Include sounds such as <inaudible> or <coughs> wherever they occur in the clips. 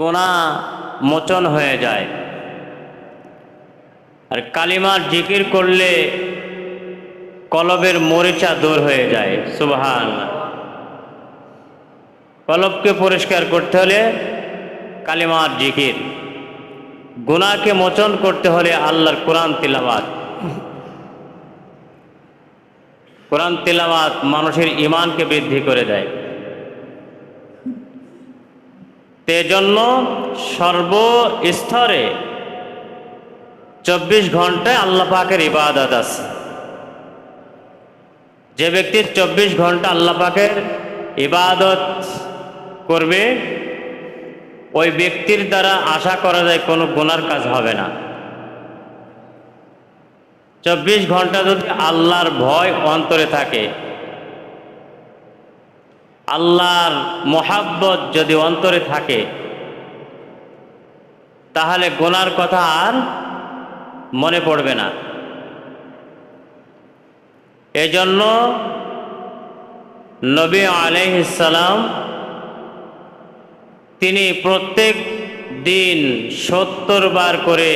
গোনা মোচন হয়ে যায়। আর কালিমার জিকির করলে কলবের মরিচা দূর হয়ে যায়। সুবহান কলবকে পরিষ্কার করতে হলে কালিমার জিকির। গুনাহকে মোচন করতে হলে আল্লাহর কোরআন তিলাবাত কোরআন তিলাবাত মানুষের ইমানকে বৃদ্ধি করে দেয়। তেজন্য সর্বস্তরে চব্বিশ ঘন্টায় আল্লাহ পাকের ইবাদত আছে। যে ব্যক্তি চব্বিশ ঘণ্টা আল্লাহ পাকের ইবাদত করবে, ওই ব্যক্তির দ্বারা আশা করা যায় কোনো গুনার কাজ হবে না। চব্বিশ ঘণ্টা যদি আল্লাহর ভয় অন্তরে থাকে আল্লাহর মোহাব্বত যদি অন্তরে থাকে, তাহলে গোনার কথা আর মনে পড়বে না। এজন্য নবী আলাইহিসালাম তিনি প্রত্যেক দিন সত্তর বার করে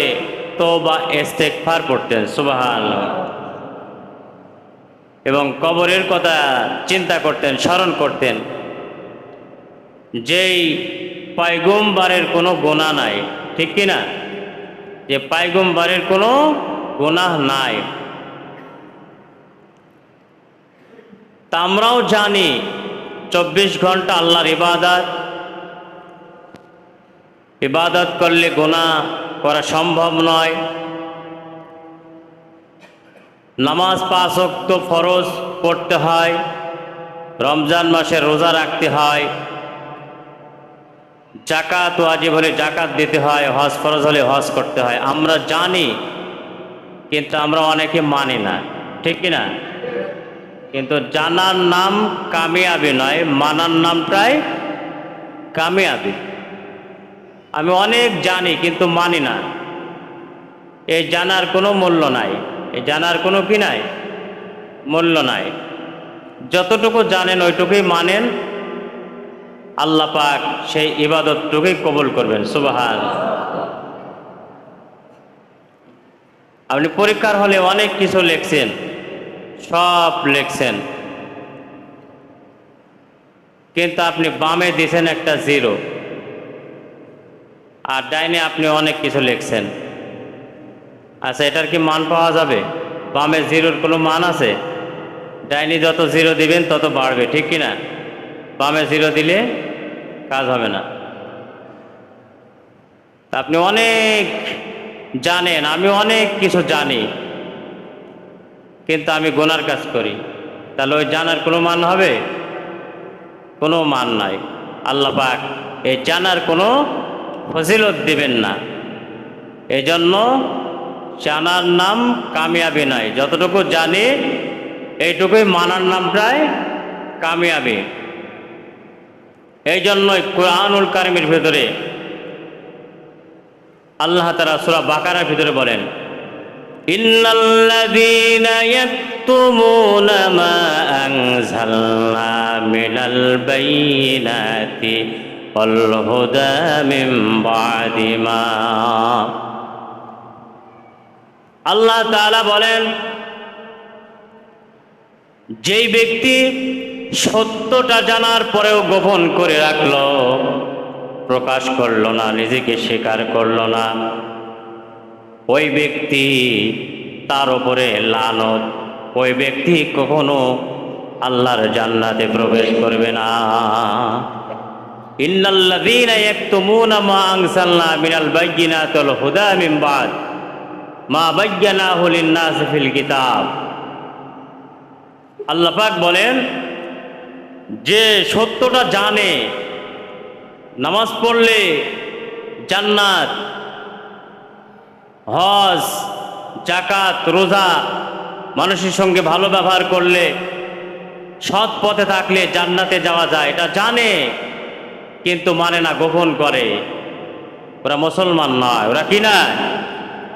তো বা ইস্তেকফার পড়তেন সুবাহান এবং কবরের কথা চিন্তা করতেন, স্মরণ করতেন। যেই পাইগম্বারের কোনো গোনা নাই, ঠিক কি না? যে পাইগম্বারের কোনো গোনাহ নাই। তা আমরাও জানি, চব্বিশ ঘণ্টা আল্লাহর ইবাদত। ইবাদত করলে গোনা করা সম্ভব নয়। নামাজ পাঁচ ফরজ পড়তে হয়, রমজান মাসে রোজা রাখতে হয় জাকাত ওয়াজিব হলে জাকাত দিতে হয়, হজ ফরজ হলে হজ করতে হয়। আমরা জানি, কিন্তু আমরা অনেকে মানি না। ঠিক কি না কিন্তু জানার নাম কামিয়াবি নয়, মানার নামটাই কামিয়াবি। আমি অনেক জানি, কিন্তু মানি না। এই জানার কোনো মূল্য নাই। এই জানার কোনো কি নাই? মূল্য নাই। যতটুকু জানেন ওইটুকুই মানেন। আল্লাহ পাক সেই ইবাদতটুকুই কবুল করবেন। সুবাহান। আপনি পরীক্ষার হলে অনেক কিছু লিখছেন। সব লিখছেন। কিন্তু আপনি বামে দিছেন একটা জিরো। আর ডাইনে আপনি অনেক কিছু লিখছেন। আচ্ছা এটার কি মান পাওয়া যাবে? বামে জিরোর কোনো মান আছে? ডাইনি যত জিরো দিবেন, তত বাড়বে, ঠিক কি না বামে জিরো দিলে কাজ হবে না। আপনি অনেক জানেন, আমি অনেক কিছু জানি, কিন্তু আমি গোনার কাজ করি। তাহলে ওই জানার কোনো মান হবে? কোনো মান নাই। আল্লাহ পাক এই জানার কোনো ফজিলত দিবেন না। এজন্য জানার নাম কামিয়াবি নয়। যতটুকু জানি, এইটুকুই মানার নামটাই কামিয়াবি। এই জন্যই কোরআনুল কারিমের ভেতরে আল্লাহ তারা সুরা বাকারার ভিতরে বলেন, ইন্নাল্লাযীনা মা আল্লাহ তাআলা বলেন, যেই ব্যক্তি সত্যটা জানার পরেও গোপন করে রাখল, প্রকাশ করল না, নিজেকে স্বীকার করল না, ওই ব্যক্তি তার উপরে লানত, ওই ব্যক্তি কখনো আল্লাহর জান্নাতে প্রবেশ করবে না। ইন্নাল্লাযীনা ইয়াকতুমুনা মা আনসালনা মিনাল বায়্যিনাতি ওয়াল হুদা মিন বাদ। মা বায়্যানাহু লিন-নাস ফিল কিতাব। আল্লাহ পাক বলেন, যে সত্যটা জানে, নামাজ পড়লে জান্নাত, হজ জাকাত রোজা, মানুষের সঙ্গে ভালো ব্যবহার করলে, সৎ পথে থাকলে জান্নাতে যাওয়া যায়। এটা জানে, কিন্তু মানে না, গোপন করে। ওরা মুসলমান নয়, ওরা কি না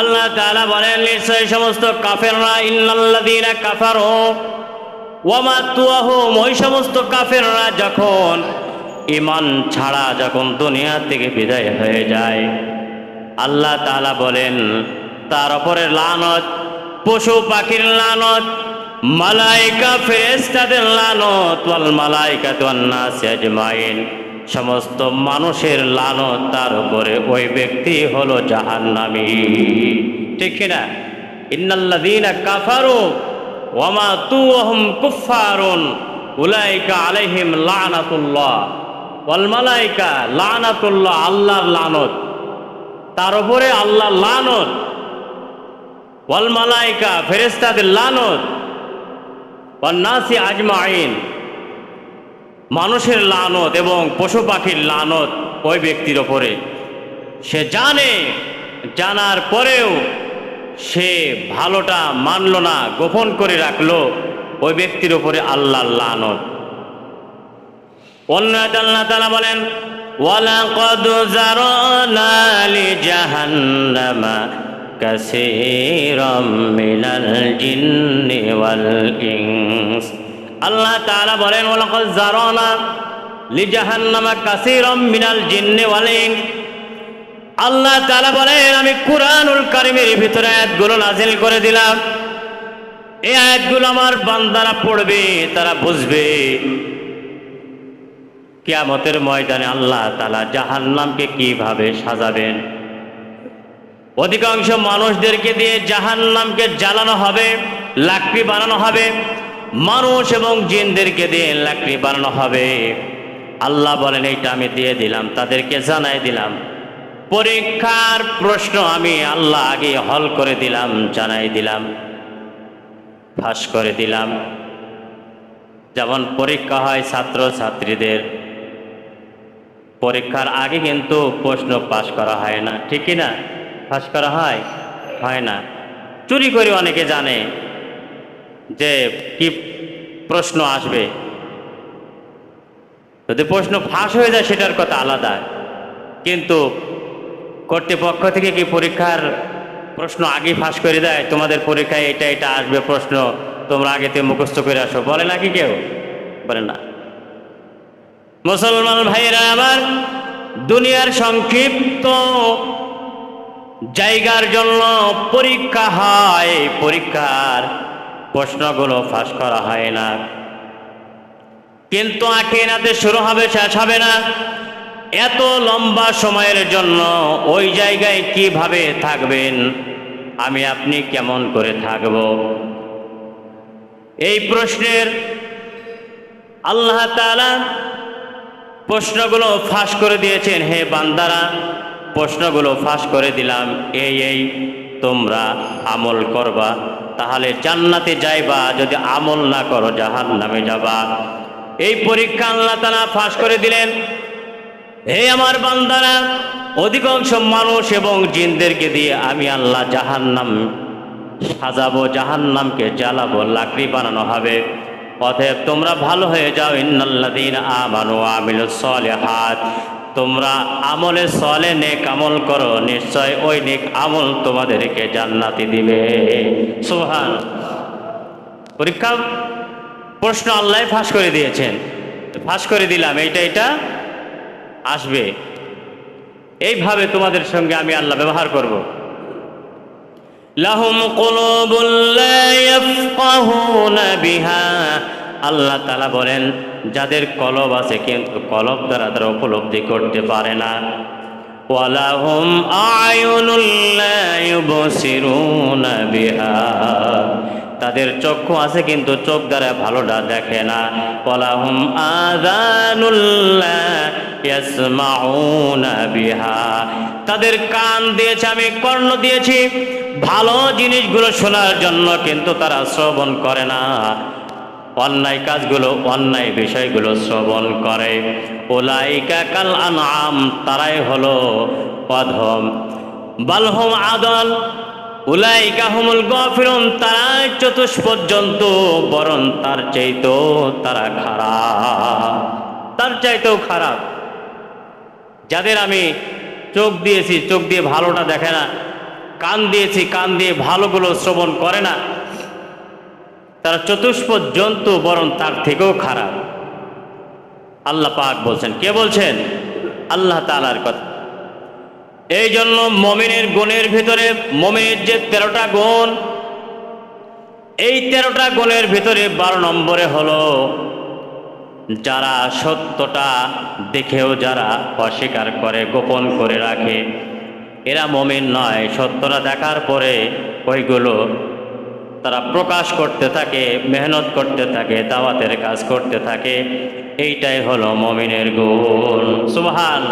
আল্লাহ তাআলা বলেন নিশ্চয় সমস্ত কাফেররা, ইন্নাল্লাযীনা কাফারু ওয়ামাতুয়াহুম ওই সমস্ত কাফেররা যখন ইমান ছাড়া যখন দুনিয়া থেকে বিদায় হয়ে যায়, আল্লাহ তাআলা বলেন, তার উপরে লানত, পশু পাখির লানত, মালাইকা ফেরেশতাদের লানত, ওয়াল মালাইকাতু ওয়ান্নাস আজমাইন। সমস্ত মানুষের লানত তার উপরে, ওই ব্যক্তি হলো জাহান্নামী। ঠিক কিনা? ইন্নাল্লাযীনা কাফারু ওয়ামা তুহম কুফারুন উলাইকা আলাইহিম লানাতুল্লাহ। ওয়াল মালাইকা লানাতুল্লাহ, আল্লাহর লানত। তার উপরে আল্লাহ লানত। ওয়াল মালাইকা ফেরেশতাদের লানত। ওয়ান নাসি আজমাইন। মানুষের লানত এবং পশু পাখির লানত ওই ব্যক্তির ওপরে। সে জানে, জানার পরেও সে ভালোটা মানল না, গোপন করে রাখল ওই ব্যক্তির ওপরে আল্লাহ লানত। অন্য আল্লাহ তালা বলেন কাসীরাম মিনাল জিন্নি ওয়াল ইনস। আল্লাহ তাআলা বলেন, ওয়ালাকদ জারানা লিজাহান্নামা কাসীরাম মিনাল জিন্নি ওয়াল আল্লাহ তাআলা বলেন, আমি কুরআনুল কারীমের ভিতরে আয়াতগুলো নাজিল করে দিলাম। এই আয়াতগুলো আমার বান্দারা পড়বে, তারা বুঝবে। কিয়ামতের ময়দানে আল্লাহ তাআলা জাহান্নামকে কীভাবে সাজাবেন? অধিকাংশ মানুষদেরকে দিয়ে জাহান্নামকে জ্বালানো হবে, লাকড়ি বানানো হবে। মানুষ এবং জিনদেরকে দিয়ে লাকড়ি বানানো হবে। আল্লাহ বলেন, এইটা আমি দিয়ে দিলাম, তাদেরকে জানাই দিলাম। পরীক্ষার প্রশ্ন আমি আল্লাহ আগে হল করে দিলাম, জানাই দিলাম, ফাঁস করে দিলাম। যেমন পরীক্ষা হয় ছাত্র ছাত্রীদের পরীক্ষার আগে কিন্তু প্রশ্ন পাশ করা হয় না, ঠিক কি না? ফাঁস করা হয়? হয় না। চুরি করে অনেকে জানে। যে কি প্রশ্ন আসবে? যদি প্রশ্ন ফাঁস হয়ে যায়, সেটার কথা আলাদা। কিন্তু কর্তৃপক্ষ থেকে কি পরীক্ষার প্রশ্ন আগে ফাঁস করে দেয়? তোমাদের পরীক্ষায় এটা এটা আসবে প্রশ্ন, তোমরা আগে থেকে মুখস্থ করে আসো। বলে নাকি কেউ? বলে না। মুসলমান ভাইরা আমার, দুনিয়ার সংক্ষিপ্ত জায়গার জন্য পরীক্ষা হয়। পরীক্ষার প্রশ্নগুলো ফাঁস করা হয় না। কিন্তু আখেরাতে শুরু হবে, শেষ হবে না। এত লম্বা সময়ের জন্য ওই জায়গায় কীভাবে থাকবেন? আমি আপনি কেমন করে থাকব? এই প্রশ্নের আল্লাহ তাআলা প্রশ্নগুলো ফাঁস করে দিয়েছেন, হে বান্দারা, প্রশ্নগুলো ফাঁস করে দিলাম। এই এই, তোমরা আমল করবা। তাহলে জান্নাতে যাইবা, যদি আমল না করো জাহান নামে যাবা। এই পরীক্ষা আল্লাহ তালা ফাঁস করে দিলেন। হে আমার বান্দারা, অধিকাংশ মানুষ এবং জিনদেরকে দিয়ে আমি আল্লাহ জাহান্নাম সাজাবো, জাহান্নামকে জ্বালাবো, লাকড়ি বানানো হবে। অতএব তোমরা ভালো হয়ে যাও। ইন্নাল্লাদিন আমানু আমিলু সলিহাত। তোমরা আমলে সলে নেক আমল করো, নিশ্চয় ওই নেক আমল তোমাদেরকে জান্নাতি দিবে। সোহান পরীক্ষা, প্রশ্ন আল্লাহ ফাঁস করে দিয়েছেন। ফাঁস করে দিলাম, এইটা এটা আসবে। এইভাবে তোমাদের সঙ্গে আমি আল্লাহ ব্যবহার করব। লাহুম কুলুবুল লা ইয়াফকাহুনা বিহা। আল্লাহ তাআলা বলেন যাদের কলব আছে কিন্তু কলব দ্বারা তারা উপলব্ধি করতে পারে না। ওয়ালাহুম বিহা। তাদের চক্ষু আছে কিন্তু চোখ দ্বারা ভালোটা দেখে না। ওয়ালাহুম ইয়াসমাউনা বিহা। তাদের কান দিয়েছে, আমি কর্ণ দিয়েছি। ভালো জিনিসগুলো শোনার জন্য কিন্তু তারা শ্রবণ করে না। অন্যায় কাজগুলো, অন্যায় বিষয়গুলো শ্রবণ করে। ওলাইকা কাল আনাম তারাই হলো অধম। বালহম আদল, উলাইকা হুমুল গফিরুন তারা চতুষ্পদ জন্তু বরং তার চাইতো তারা খারাপ। তার চাইতেও খারাপ। যাদের আমি চোখ দিয়েছি, চোখ দিয়ে ভালোটা দেখে না, কান দিয়েছি, কান দিয়ে ভালোগুলো শ্রবণ করে না তারা চতুষ্পদ জন্তু বরং তার থেকেও খারাপ। আল্লাহ পাক বলছেন, কে বলছেন? আল্লাহ তালার কথা। এই জন্য মমিনের গুণের ভিতরে, মমিনের যে তেরোটা গুণ, এই তেরোটা গুণের ভিতরে বারো নম্বরে হলো যারা সত্যটা দেখেও যারা অস্বীকার করে, গোপন করে রাখে, এরা মমিন নয়। সত্যটা দেখার পরে ওইগুলো তারা প্রকাশ করতে থাকে, মেহনত করতে থাকে, দাওয়াতের কাজ করতে থাকে। এইটাই হলো মমিনের গুণ। সুবহান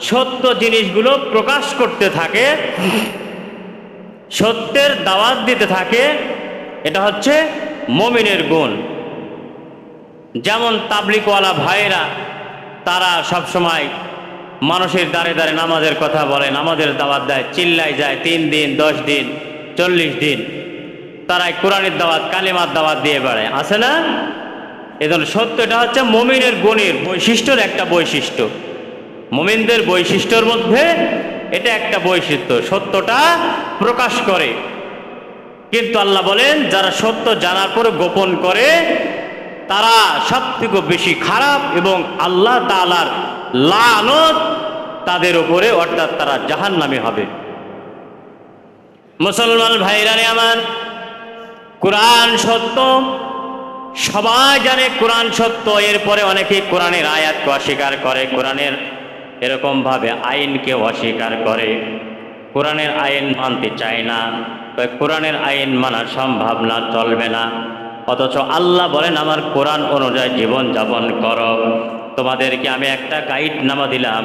সত্য জিনিসগুলো প্রকাশ করতে থাকে, সত্যের দাওয়াত দিতে থাকে, এটা হচ্ছে মমিনের গুণ। যেমন তাবলিকওয়ালা ভাইয়েরা, তারা সব সময় মানুষের দাঁড়ে দাঁড়ে নামাজের কথা বলে, নামাজের দাওয়াত দেয় চিল্লাই যায়, তিন দিন, দশ দিন, চল্লিশ দিন। তারাই কোরআনের দাওয়াত, কালিমার দাওয়াত দিয়ে বেড়ায়। আছে না? এজন্য সত্য এটা হচ্ছে মমিনের গুণের বৈশিষ্ট্যর একটা বৈশিষ্ট্য। মমিনদের বৈশিষ্ট্যর মধ্যে এটা একটা বৈশিষ্ট্য, সত্যটা প্রকাশ করে। কিন্তু আল্লাহ বলেন, যারা সত্য জানার পরে গোপন করে, তারা সব থেকে বেশি খারাপ এবং আল্লাহ তালার লানত তাদের উপরে, অর্থাৎ তারা জাহান্নামী হবে। মুসলমান ভাইরানে আমার কোরআন সত্য, সবাই জানে কোরআন সত্য, এরপরে অনেকে কোরআনের আয়াতকে অস্বীকার করে, কোরআনের এরকমভাবে আইনকে অস্বীকার করে। কোরআনের আইন মানতে চায় না, তবে কোরআনের আইন মানা সম্ভব না, চলবে না। অথচ আল্লাহ বলেন, আমার কোরআন অনুযায়ী জীবন যাপন করো। তোমাদেরকে আমি একটা গাইড নামা দিলাম।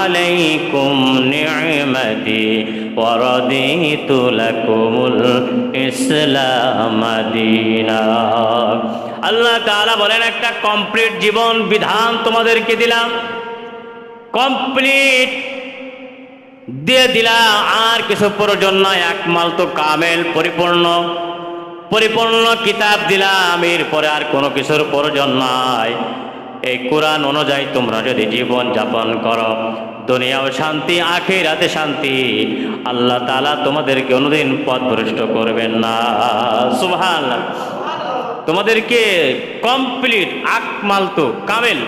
আলাইকুম ইসলাম আল্লাহ তাআলা বলেন, একটা কমপ্লিট জীবন বিধান তোমাদেরকে দিলাম। কমপ্লিট দিয়ে দিলাম আর কিছু প্রয়োজন নয় একমাল তো কামেল, পরিপূর্ণ। পরিপূর্ণ কিতাব দিলাম এরপরে আর কোনো কিছুর প্রয়োজন নাই। এই কোরআন অনুযায়ী তোমরা যদি জীবন যাপন করো, দুনিয়াও শান্তি, আখেরাতে শান্তি। আল্লাহ তালা তোমাদেরকে অনুদিন পথভ্রষ্ট করবেন না। সুবহান তোমাদেরকে কমপ্লিট আকমাল তো কামেল,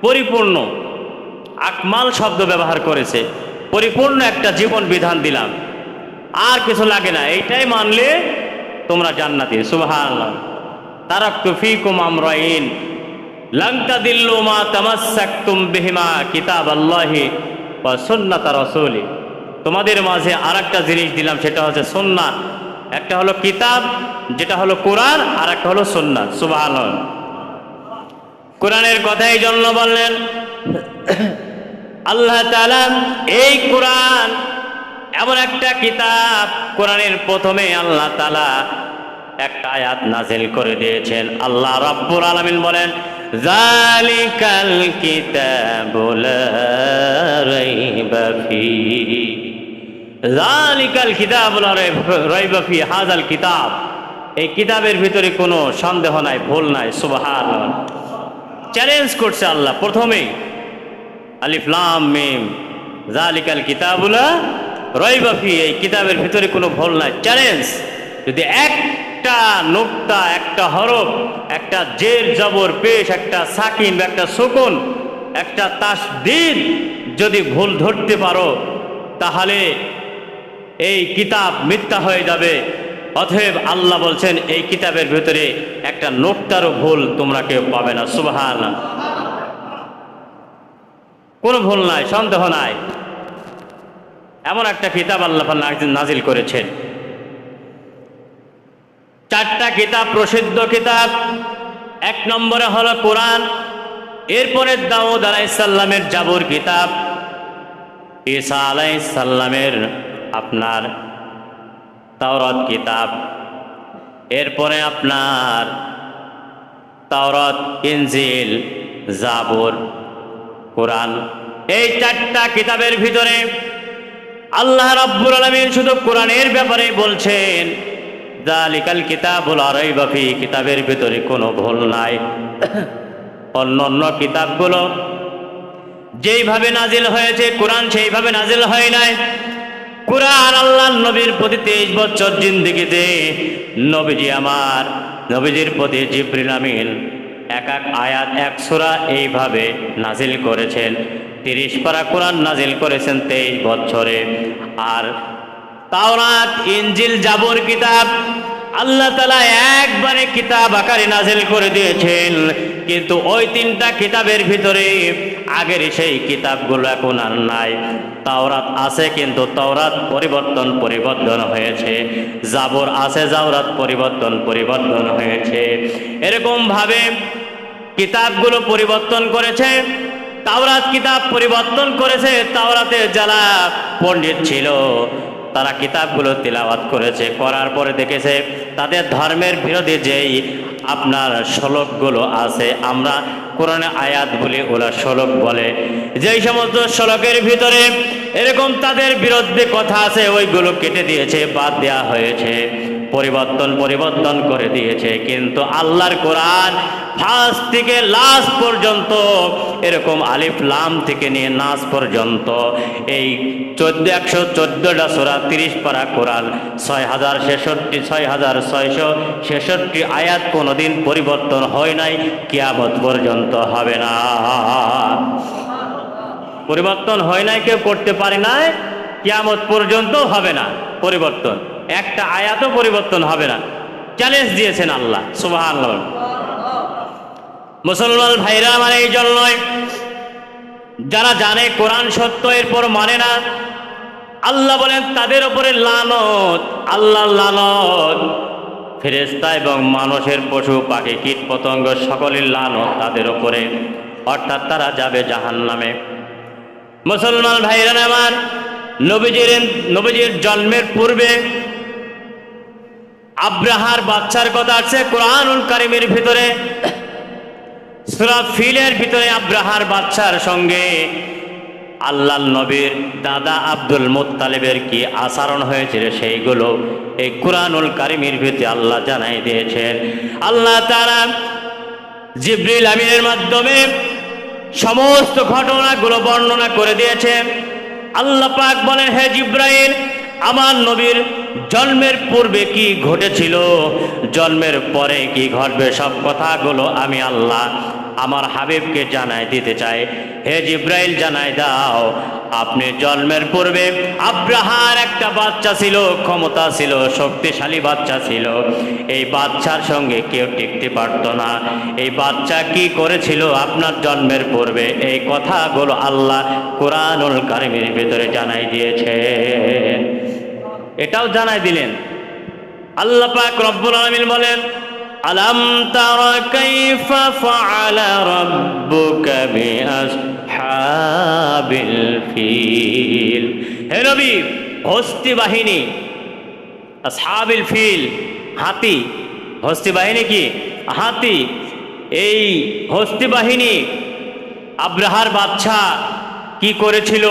পরিপূর্ণ। আকমাল শব্দ ব্যবহার করেছে। পরিপূর্ণ একটা জীবন বিধান দিলাম। আর কিছু লাগে না, এইটাই মানলে তোমরা জান্নাতি। সুবহান তারাক্তু ফিকুম আমরাইন। লাংতা দিল্লু মা তামাসাকতুম বিহিমা কিতাব আল্লাহি ওয়া সুন্নাত রাসূলি। তোমাদের মাঝে আরেকটা জিনিস দিলাম, সেটা হচ্ছে সুন্নাত একটা হলো কিতাব, যেটা হলো কোরআন আর একটা হলো সুন্নাত সুবহানাল্লাহ। কোরআনের কথা এই জন্য বললেন আল্লাহ এই কোরআন এমন একটা কিতাব কোরআনের প্রথমে আল্লাহ তালা একটা আয়াত নাজিল করে দিয়েছেন। আল্লাহ রাব্বুল আলামিন বলেন জালিকাল জালিকাল হাযাল কিতাব। এই কিতাবের ভিতরে কোনো সন্দেহ নাই, ভুল নাই, সুবহানাল্লাহ। চ্যালেঞ্জ করছে আল্লাহ প্রথমেই। আলিফলাম মিম। জালিকাল কিতাবুলা রয়বাফি এই কিতাবের ভিতরে কোনো ভুল নাই। চ্যালেঞ্জ যদি একটা নোক্তা, একটা হরফ, একটা জের, জবর, পেশ, একটা সাকিন, একটা শকুন একটা তাসদিদ যদি ভুল ধরতে পারো, তাহলে এই কিতাব মিথ্যা হয়ে যাবে। অতএব আল্লাহ বলছেন, এই কিতাবের ভিতরে একটা নোক্তারও ভুল তোমরা কেউ পাবে না। সুবহান কোনো ভুল নাই, সন্দেহ নাই। এমন একটা কিতাব আল্লাহ নাজিল করেছেন। চারটা কিতাব, প্রসিদ্ধ কিতাব। এক নম্বরে হলো কোরআন, এরপরে দাউদ আলাইসাল্লামের জাবর কিতাব। ঈসা আলাই সাল্লামের আপনার তাওরাত কিতাব। এরপরে আপনার তাওরত, ইনজিল, জাবুর। কোরআন। এই চারটা কিতাবের ভিতরে আল্লাহ রাব্বুল আলামিন শুধু কোরআনের ব্যাপারে বলছেন জালিকাল কিতাবুল আরাইবা ফি, কিতাবের ভিতরে কোনো ভুল নাই। অন্য অন্য কিতাবগুলো যেইভাবে নাজিল হয়েছে, কোরআন সেইভাবে নাজিল হয় নাই। কোরআন আল্লাহ নবীর প্রতি তেইশ বছর জিন্দিগিতে নবীজি আমার, নবীজির প্রতি জিব্রিল আমিন এক এক আয়াত এক এইভাবে নাজিল করেছেন। তিরিশ পারা কোরআন নাজিল করেছেন তেইশ বছরে। আর তাওরাত ইঞ্জিল জাবর কিতাব আল্লাহ তালা একবারে কিতাব আকারে নাজিল করে দিয়েছেন। কিন্তু ওই তিনটা কিতাবের ভিতরে আগের সেই কিতাবগুলো এখন আর নাই। তাওরাত আছে কিন্তু তাওরাত পরিবর্তন পরিবর্তন হয়েছে। জাবর আছে, জাওরাত পরিবর্তন পরিবর্তন হয়েছে। এরকম ভাবে কিতাবগুলো পরিবর্তন করেছে, তাওরাত কিতাব পরিবর্তন করেছে, তাওরাতে যারা পণ্ডিত ছিল। তারা কিতাবগুলো তিলাওয়াত করেছে, করার পরে দেখেছে, তাদের ধর্মের বিরোধী যেই আপনার শ্লোকগুলো আছে, আমরা কোরআনে আয়াত বলি, ওরা শ্লোক বলে। যেই সমস্ত শ্লোকের ভিতরে এরকম তাদের বিরুদ্ধে কথা আছে, ওইগুলো কেটে দিয়েছে, বাদ দেওয়া হয়েছে, পরিবর্তন পরিবর্তন করে দিয়েছে। কিন্তু আল্লাহর কোরআন ফার্স্ট থেকে লাস্ট পর্যন্ত, এরকম আলিফ লাম থেকে নিয়ে নাস পর্যন্ত। এই চোদ্দ, একশো চোদ্দোটা সোরা, তিরিশ পারা কোরআন, ছয় হাজার ছেষট্টি, ছয় হাজার ছয়শো ছেষট্টি আয়াত কোনোদিন পরিবর্তন হয় নাই, কিয়ামত পর্যন্ত হবে না। পরিবর্তন হয় নাই, কেউ করতে পারে নাই, কিয়ামত পর্যন্ত হবে না পরিবর্তন। একটা আয়াতও পরিবর্তন হবে না। চ্যালেঞ্জ দিয়েছেন আল্লাহ সুবাহ মুসলমান ভাইরা আমার এই জন্যই, যারা জানে কোরআন সত্য, এরপর মানে না, আল্লাহ বলেন তাদের ওপরে লানত আল্লাহ লানত। ফেরেস্তা এবং মানুষের পশু, পাখি কীট পতঙ্গ সকলের লানত তাদের ওপরে অর্থাৎ তারা যাবে জাহান নামে মুসলমান ভাইরা আমার, নবীজির নবীজির জন্মের পূর্বে আব্রাহার বাচ্চার কথা আছে, কোরআনুল কারিমের ভিতরে। সুরা ফিলের ভিতরে আব্রাহার বাচ্চার সঙ্গে আল্লাহ নবীর দাদা আব্দুল মুত্তালিবের কি আচরণ হয়েছিল সেইগুলো এই কোরআনুল কারিমের ভিতরে আল্লাহ জানাই দিয়েছেন। আল্লাহ তারা জিব্রিল আমিনের মাধ্যমে সমস্ত ঘটনাগুলো বর্ণনা করে দিয়েছেন। আল্লাহ পাক বলেন, হে জিব্রাইল, আমার নবীর জন্মের পূর্বে কি ঘটেছিল? জন্মের পরে কি ঘটবে? সব কথাগুলো আমি আল্লাহ আমার হাবিবকে জানাই দিতে চাই হে জিব্রাইল জানাই দাও, আপনি জন্মের পূর্বে আব্রাহার একটা বাচ্চা ছিল, ক্ষমতা ছিল, শক্তিশালী বাচ্চা ছিল। এই বাচ্চার সঙ্গে কেউ টিকতে পারত না। এই বাচ্চা কি করেছিল আপনার জন্মের পূর্বে? এই কথাগুলো আল্লাহ কোরআনুল কারিমের ভিতরে জানাই দিয়েছে। এটাও জানাই দিলেন। আল্লাহ পাক রব্বুল আলামিন বলেন আলাম তারা কাইফা ফাআলা রাব্বুকা বিআসহাবিল ফিল। হে নবী, হস্তি বাহিনী, আসহাবিল ফিল, হাতি। হস্তি বাহিনী কি? হাতি। এই হস্তি বাহিনী আব্রাহার বাচ্চা কি করেছিল?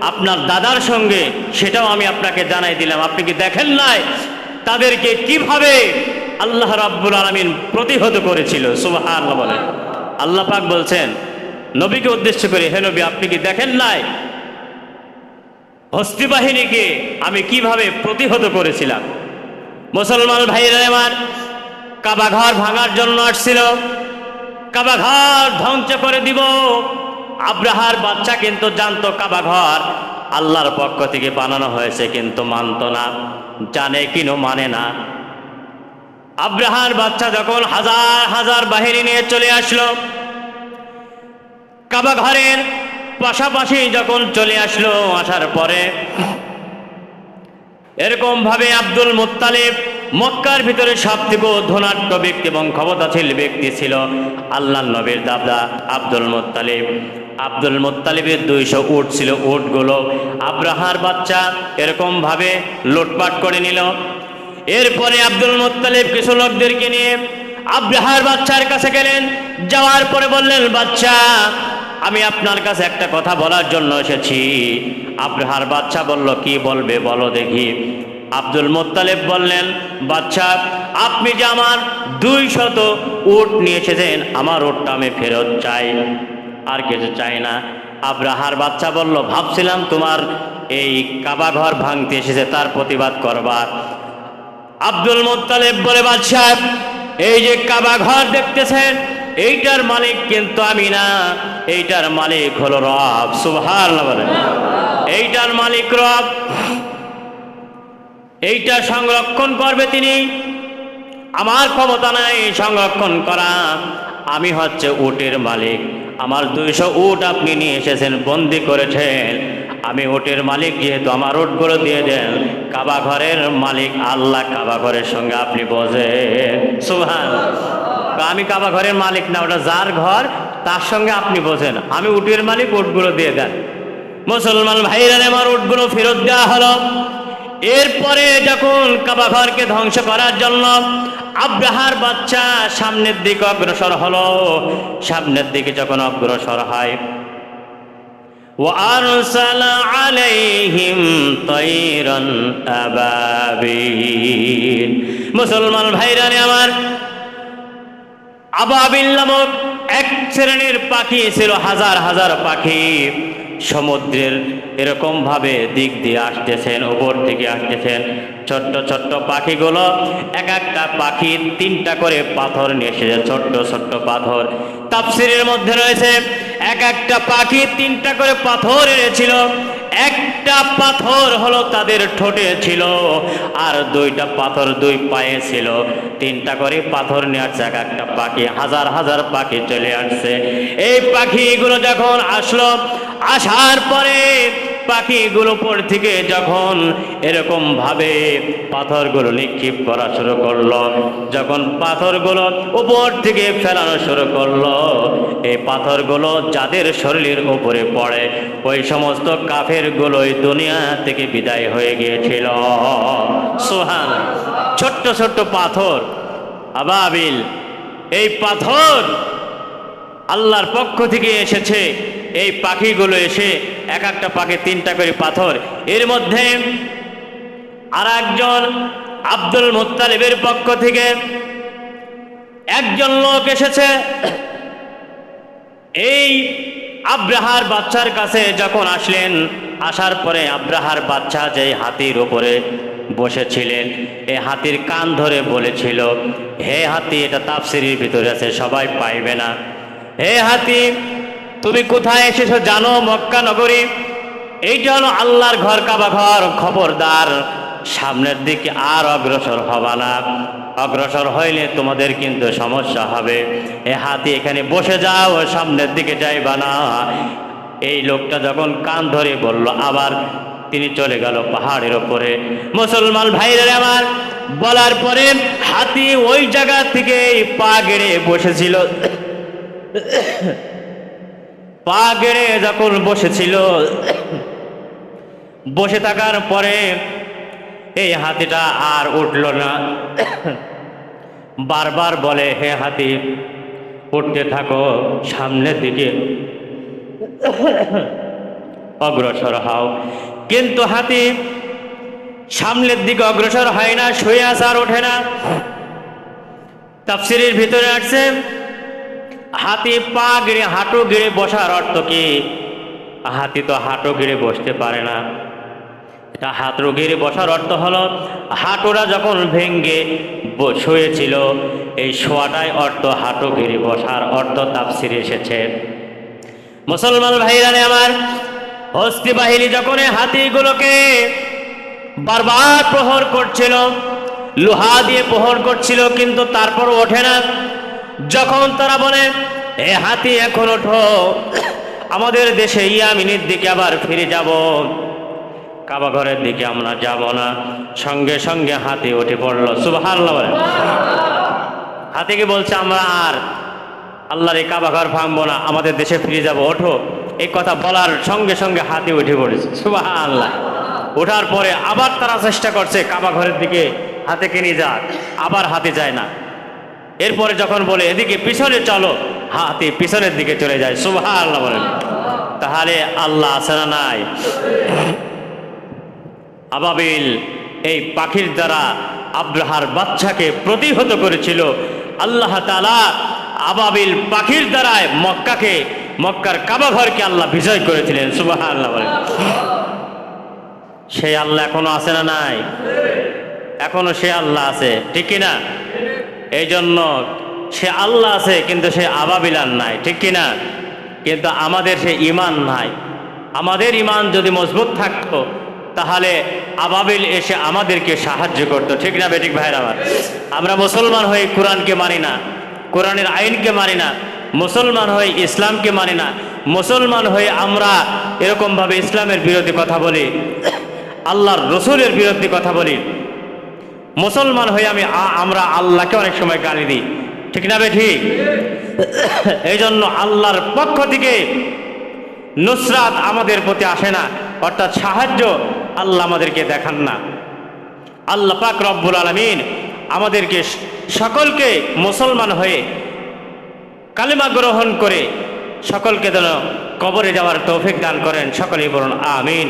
আপনার দাদার সঙ্গে, সেটাও আমি আপনাকে জানাই দিলাম। আপনি কি দেখেন নাই? তাদেরকে কীভাবে আল্লাহ রাব্বুল আলমিন প্রতিহত করেছিল সুবাহ বলেন আল্লাহ পাক বলছেন, নবীকে উদ্দেশ্য করে, হে নবী, আপনি কি দেখেন নাই? হস্তি বাহিনীকে আমি কীভাবে প্রতিহত করেছিলাম? মুসলমান ভাইরা আমার কাবাঘর ভাঙার জন্য আসছিল। কাবাঘর ধ্বংস করে দিব। আব্রাহার বাচ্চা কিন্তু জানতো কাবাঘর আল্লাহর পক্ষ থেকে বানানো হয়েছে, কিন্তু মানত না, জানে কিনো মানে না। আব্রাহার বাচ্চা যখন হাজার হাজার বাহিনী নিয়ে চলে আসলো কাবাঘরের পাশাপাশি যখন চলে আসলো আসার পরে এরকম ভাবে আব্দুল মুত্তালিব মক্কার ভিতরে সব থেকে ধনাঢ্য ব্যক্তি এবং ক্ষমতাশীল ব্যক্তি ছিল আল্লাহ নবীর দাদা আব্দুল মুত্তালিব। আব্দুল মুত্তালিবের দুইশো উট ছিল, উটগুলো আব্রাহার বাচ্চা এরকমভাবে লুটপাট করে নিল। এরপরে আব্দুল মুত্তালিব কিছু লোকদেরকে নিয়ে আব্রাহার বাচ্চার কাছে গেলেন। যাওয়ার পরে বললেন, বাচ্চা, আমি আপনার কাছে একটা কথা বলার জন্য এসেছি। আব্রাহার বাচ্চা বলল, কি বলবে বলো দেখি। আব্দুল মোত্তালেব বললেন, বাচ্চা, আপনি যে আমার দুই শত উট নিয়ে এসেছেন, আমার উটটা আমি ফেরত চাই। আর কিছু চাই না। আব্রাহার বাচ্চা বলল, ভাবছিলাম তোমার এই কাবা ঘর ভাঙতে এসেছে, তার প্রতিবাদ করবার। আব্দুল মোত্তালেব বলে, বাদশাহ, এই যে কাবা ঘর দেখতেছেন, এইটার মালিক কিন্তু আমি না। এইটার মালিক হলো রব সুভার এইটার মালিক রব, এইটা সংরক্ষণ করবে তিনি। আমার ক্ষমতা নাই সংরক্ষণ করা। আমি হচ্ছে উটের মালিক। আমার দুইশো উট আপনি নিয়ে এসেছেন, বন্দি করেছেন। আমি উটের মালিক, যেহেতু আমার উটগুলো দিয়ে দেন, কাবা ঘরের মালিক আল্লাহ কাবা ঘরের সঙ্গে আপনি বোঝেন। সুহান আমি কাবা ঘরের মালিক না, ওটা যার ঘর, তার সঙ্গে আপনি বোঝেন। আমি উটের মালিক উটগুলো দিয়ে দেন। মুসলমান ভাইরা আমার উটগুলো ফেরত দেওয়া হলো। এরপরে যখন কাবাঘরকে ধ্বংস করার জন্য আব্রাহার বাচ্চা সামনের দিকে অগ্রসর হলো, সামনের দিকে যখন অগ্রসর হয় وأرسل عليهم طيرا أبابيل মুসলমান ভাইরানে আমার আবাবিল নামক এক শ্রেণীর পাখি ছিল হাজার হাজার পাখি সমুদ্রের এরকমভাবে দিক দিয়ে আসতেছেন, উপর থেকে আসতেছেন। ছোট্ট ছোট্ট পাখিগুলো, এক একটা পাখি তিনটা করে পাথর নিয়ে এসেছে, ছোট্ট ছোট্ট পাথর। তাপসিরের মধ্যে রয়েছে, এক একটা পাখি তিনটা করে পাথর এনেছিল একটা পাথর হলো তাদের ঠোঁটে ছিল, আর দুইটা পাথর দুই পায়ে ছিল। তিনটা করে পাথর নেওয়ার জায়গা, একটা পাখি, হাজার হাজার পাখি চলে আসছে। এই পাখিগুলো যখন আসলো, আসার পরে পাখিগুলো উপর থেকে যখন এরকম ভাবে পাথরগুলো নিক্ষেপ করা শুরু করল, যখন পাথরগুলো উপর থেকে ফেলানো শুরু করল, এই পাথরগুলো যাদের শরীরের উপরে পড়ে, ওই সমস্ত কাফের গুলোই দুনিয়া থেকে বিদায় হয়ে গিয়েছিল। সোহান, ছোট্ট ছোট্ট পাথর, আবাবিল, এই পাথর আল্লাহর পক্ষ থেকে এসেছে। এই পাখিগুলো এসে এক একটা পাখি তিনটা করে পাথর। এর মধ্যে আর একজন আব্দুল মুত্তালিবের পক্ষ থেকে একজন লোক এসেছে। এই আব্রাহার বাচ্চার কাছে যখন আসলেন, আসার পরে আব্রাহার বাচ্চা যে হাতির উপরে বসেছিলেন এই হাতির কান ধরে বলেছিল, হে হাতি, এটা তাপসিরির ভিতরে আছে, সবাই পাইবে না। হে হাতি তুমি কোথায় এসেছ জানো মক্কা নগরী? এইটা হলো আল্লাহর ঘর, কাবা ঘর, খবরদার। সামনের দিকে আর অগ্রসর হবা না। অগ্রসর হইলে তোমাদের কিন্তু সমস্যা হবে। এ হাতি এখানে বসে যাও, সামনের দিকে যাইবা না। এই লোকটা যখন কান ধরে বলল, আবার তিনি চলে গেল পাহাড়ের ওপরে। মুসলমান ভাইরা আমার, বলার পরে হাতি ওই জায়গা থেকে পা গেড়ে বসেছিল। পা গেড়ে যখন বসেছিল, বসে থাকার পরে এই হাতিটা আর উঠল না। বারবার বলে, হে হাতি, উঠতে থাকো, সামনের দিকে অগ্রসর হও। কিন্তু হাতি সামনের দিকে অগ্রসর হয় না, শুয়ে আসে আর ওঠে না। তাফসিরের ভিতরে আসছে হাতি পা গিরে হাঁটু গিরে বসার অর্থ কি? হাতি তো হাঁটু গিরে বসতে পারে না। এটা হাঁটু গিরে বসার অর্থ হলো, হাঁটুরা যখন ভেঙ্গে শুয়েছিল, এই শোয়াটাই অর্থ হাঁটু গিরে বসার অর্থ তাপসিরে এসেছে। মুসলমান ভাইরানে আমার, হস্তি বাহিনী যখন হাতিগুলোকে বারবার প্রহর করছিল, লোহা দিয়ে প্রহর করছিল, কিন্তু তারপর ওঠে না। যখন তারা বলে, এ হাতি, এখন ওঠো। আমাদের দেশে ইয়ামিনের দিকে আবার ফিরে যাব। কাবা ঘরের দিকে আমরা যাব না। সঙ্গে সঙ্গে হাতি উঠে পড়ল। সুবাহান হাতিকে বলছে, আমরা আর আল্লাহর এই কাবা ঘর ভাঙবো না, আমাদের দেশে ফিরে যাব, ওঠো। এই কথা বলার সঙ্গে সঙ্গে হাতি উঠে পড়েছে। সুবাহ আল্লাহ ওঠার পরে আবার তারা চেষ্টা করছে কাবা ঘরের দিকে হাতে কিনে যাক আবার হাতে যায় না। এরপরে যখন বলে, এদিকে পিছনে চলো, হাতে পিছনের দিকে চলে যায়। সুবাহ আল্লাহ বলেন। তাহলে আল্লাহ আছে না নাই? আবাবিল এই পাখির দ্বারা আব্রাহার বাচ্চাকে প্রতিহত করেছিল। আল্লাহ তালা আবাবিল পাখির দ্বারায় মক্কাকে, মক্কার কাবাঘরকে আল্লাহ বিজয় করেছিলেন। সুবাহ আল্লাহ বলেন। সেই আল্লাহ এখনও আছে না নাই? এখনও সে আল্লাহ আছে। ঠিক না এই জন্য সে আল্লাহ আছে, কিন্তু সে আবাবিল আর নাই, ঠিক কি না কিন্তু আমাদের সে ইমান নাই। আমাদের ইমান যদি মজবুত থাকতো, তাহলে আবাবিল এসে আমাদেরকে সাহায্য করতো, ঠিক না বেটিক ভাইয়ের আমার আমরা মুসলমান হয়ে কোরআনকে মানি না, কোরআনের আইনকে মানি না, মুসলমান হয়ে ইসলামকে মানি না, মুসলমান হয়ে আমরা এরকমভাবে ইসলামের বিরোধী কথা বলি, আল্লাহর রসুলের বিরুদ্ধে কথা বলি মুসলমান হয়ে আমি আমরা আল্লাহকে অনেক সময় গালি দিই। ঠিক না বে ঠিক? <coughs> এই জন্য আল্লাহর পক্ষ থেকে নুসরাত আমাদের প্রতি আসে না, অর্থাৎ সাহায্য আল্লাহ আমাদেরকে দেখান না। আল্লাহ পাক রব্বুল আলমিন আমাদেরকে সকলকে মুসলমান হয়ে কালিমা গ্রহণ করে সকলকে যেন কবরে যাওয়ার তৌফিক দান করেন। সকলেই বলুন, আমিন।